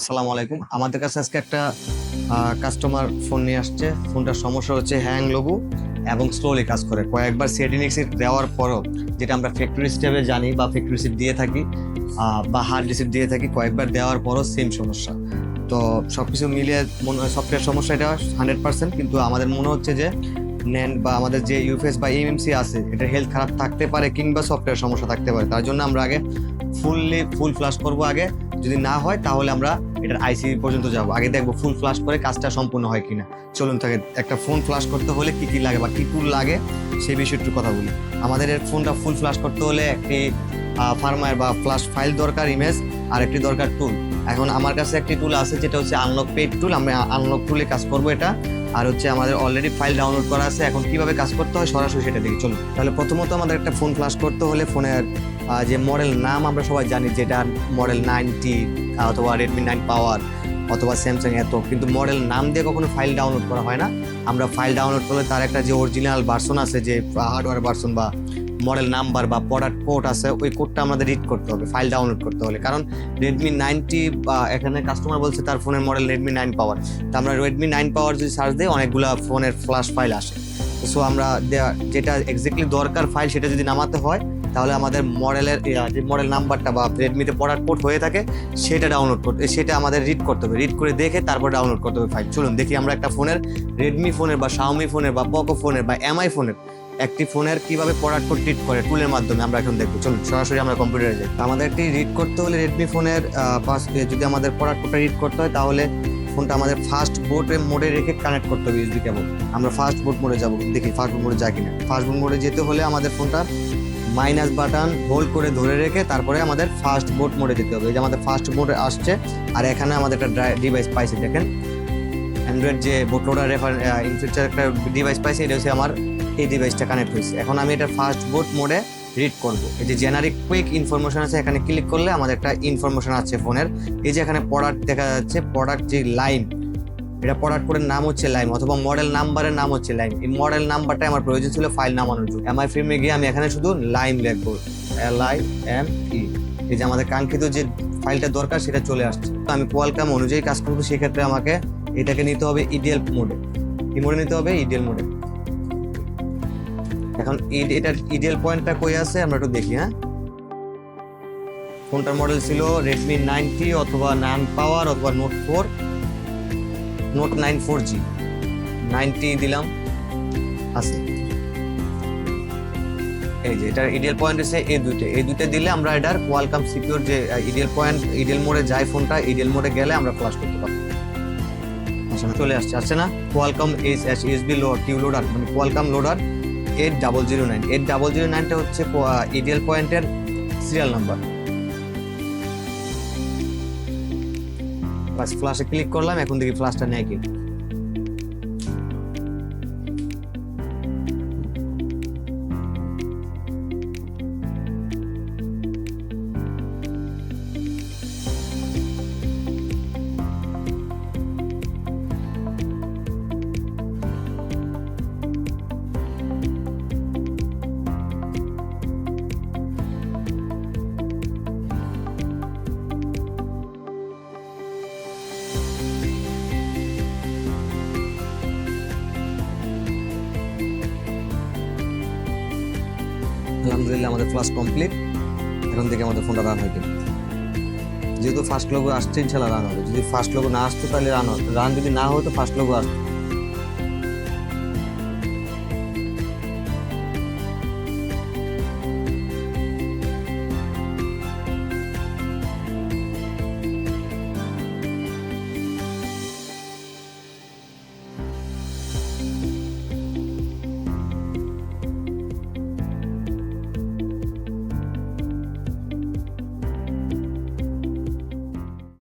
আসসালামু আলাইকুম। আমাদের কাছে আজকে একটা কাস্টমার ফোন নিয়ে আসছে। ফোনটার সমস্যা হচ্ছে হ্যাং লোগো এবং স্লোলি কাজ করে। কয়েকবার সেটিংস দেওয়ার পরও যেটা আমরা ফ্যাক্টরি হিসেবে জানি বা ফ্যাক্টরি সিট দিয়ে থাকি বা হার্ড রিসিপ্ট দিয়ে থাকি, কয়েকবার দেওয়ার পরও সেম সমস্যা। তো সব কিছু মিলিয়ে মনে হয় সফটওয়্যার সমস্যা, এটা হান্ড্রেড পার্সেন্ট কিন্তু আমাদের মনে হচ্ছে যে নেন বা আমাদের যে ইউএফএস বা এমএমসি আছে, এটা হেলথ খারাপ থাকতে পারে কিংবা সফটওয়্যার সমস্যা থাকতে পারে। তার জন্য আমরা আগে ফুললি ফুল ফ্লাশ করব আগে। যদি না হয়, তাহলে আমরা এটার আইসি পর্যন্ত যাব। আগে দেখব ফুল ফ্লাশ করে কাজটা সম্পূর্ণ হয় কিনা। চলুন তাকে একটা ফোন ফ্লাশ করতে হলে কি কি লাগে বা কি টুল লাগে সেই বিষয়ে একটু কথা বলি। আমাদের এর ফোনটা ফুল ফ্লাশ করতে হলে একটি ফার্মার বা ফ্লাশ ফাইল দরকার ইমেজ আর একটি দরকার টুল এখন আমার কাছে একটি টুল আছে, যেটা হচ্ছে আনলক পেড টুল আমরা আনলক টুলে কাজ করব এটা। আর হচ্ছে আমাদের অলরেডি ফাইল ডাউনলোড করা আছে। এখন কীভাবে কাজ করতে হয় সরাসরি সেটা দেখি। চলুন। তাহলে প্রথমত আমাদের একটা ফোন ফ্লাশ করতে হলে ফোনের যে মডেল নাম আমরা সবাই জানি, যেটা মডেল নাইনটি অথবা রেডমি নাইন পাওয়ার অথবা স্যামসাং এত। কিন্তু মডেল নাম দিয়ে কখনো ফাইল ডাউনলোড করা হয় না। আমরা ফাইল ডাউনলোড করলে তার একটা যে অরিজিনাল ভার্সন আছে, যে হার্ডওয়্যার ভার্সন বা মডেল নাম্বার বা প্রোডাক্ট কোড আছে, ওই কোডটা আমাদের রিড করতে হবে ফাইল ডাউনলোড করতে হলে। কারণ রেডমি নাইনটি বা এখানে কাস্টমার বলছে তার ফোনের মডেল রেডমি নাইন পাওয়ার তা আমরা রেডমি নাইন পাওয়ার যদি সার্চ দিই, অনেকগুলো ফোনের ফ্ল্যাশ ফাইল আসে। সো আমরা যেটা এক্স্যাক্টলি দরকার ফাইল সেটা যদি নামাতে হয় তাহলে আমাদের মডেলের যে মডেল নাম্বারটা বা রেডমিতে প্রোডাক্ট কোড হয়ে থাকে, সেটা ডাউনলোড করতে, সেটা আমাদের রিড করতে হবে। রিড করে দেখে তারপর ডাউনলোড করতে হবে ফাইল চলুন, দেখি আমরা একটা ফোনের রেডমি ফোনের বা শাওমি ফোনের বা পকো ফোনের বা এমআই ফোনের, একটি ফোনের কীভাবে প্রোডাক্ট কোড রিড করে টুলের মাধ্যমে আমরা এখন দেখব। চলুন, সরাসরি আমরা কম্পিউটারে যাই। আমাদের একটি রিড করতে হলে রেডমি ফোনের পাশ যদি আমাদের প্রোডাক্ট কোডটা রিড করতে হয়, তাহলে ফোনটা আমাদের ফার্স্ট বোর্ডের মোডে রেখে কানেক্ট করতে হবে ইউএসবি কেবল আমরা ফার্স্ট বোর্ড মোডে যাব। দেখি ফার্স্ট বোর্ড মোডে যাই কিনা। ফার্স্ট বোর্ড মোডে যেতে হলে আমাদের ফোনটা মাইনাস বাটন হোল্ড করে ধরে রেখে তারপরে আমাদের ফার্স্ট বোর্ড মোডে যেতে হবে। এই যে আমাদের ফার্স্ট মোডে আসছে, আর এখানে আমাদের একটা ডিভাইস পাইছে, দেখেন। অ্যান্ড্রয়েড যে boot loader refer in future একটা ডিভাইস পাইছে, এটা হচ্ছে আমার এই ডিভাইসটা কানেক্ট হয়েছে। এখন আমি এটা ফার্স্ট বোট মোডে রিড করব। এই যে জেনারিক কুইক ইনফরমেশন আছে, এখানে ক্লিক করলে আমাদের একটা ইনফরমেশন আছে ফোনের এই যে এখানে প্রোডাক্ট দেখা যাচ্ছে প্রোডাক্ট যে লাইম এটা প্রোডাক্ট কোডের নাম হচ্ছে লাইম অথবা মডেল নাম্বারের নাম হচ্ছে লাইম। এই মডেল নাম্বারটা আমার প্রয়োজন ছিল ফাইল নামানোর জন্য। এমআই ফিল্মে গিয়ে আমি এখানে শুধু লাইম লিখব এল আই এম ই এই যে আমাদের কাঙ্ক্ষিত যে ফাইলটা দরকার, সেটা চলে আসছে। তো আমি কোয়ালকাম অনুযায়ী কাজ করব, সেক্ষেত্রে আমাকে এটাকে নিতে হবে ইডিএল মোডে কি মোডে নিতে হবে? ইডিএল মোডে এখন এটার ইডিএল পয়েন্টটা কই আছে? আমরা একটু দেখি হ্যাঁ? ফোনটার মডেল ছিল? রেডমি নাইনটি অথবা নাইন পাওয়ার অথবা note four note nine four G ninety দিলাম। আছে। এই যে, এটার ইডিএল পয়েন্ট হচ্ছে এই দুইটা। এই দুইটা দিলে আমরা এটার কোয়ালকাম সিকিউর যে ইডিএল পয়েন্ট ইডিএল মোডে যায় ফোনটা ইডিএল মোডে গেলে আমরা ফ্লাশ করতে পারব। আসলে চলে আসছে। আসছে না? Qualcomm H S USB load টিউ লোডার মানে Qualcomm loader eight double zero nine eight double zero নাইনটা হচ্ছে ইডিএল পয়েন্টের সিরিয়াল নাম্বার বাস ফ্লাশে ক্লিক করলাম এখন দেখি ফ্লাশটা নেয় কি আলহামদুলিল্লাহ আমাদের ক্লাস কমপ্লিট এখন থেকে আমাদের ফোনটা রান হয়ে যেহেতু ফার্স্ট লোগো আসছে, ইনশাল্লাহ রান হবে। যদি ফার্স্ট লোগো না আসতো, তাহলে রান হতো রান যদি না হতো ফার্স্ট লোগো আসতো।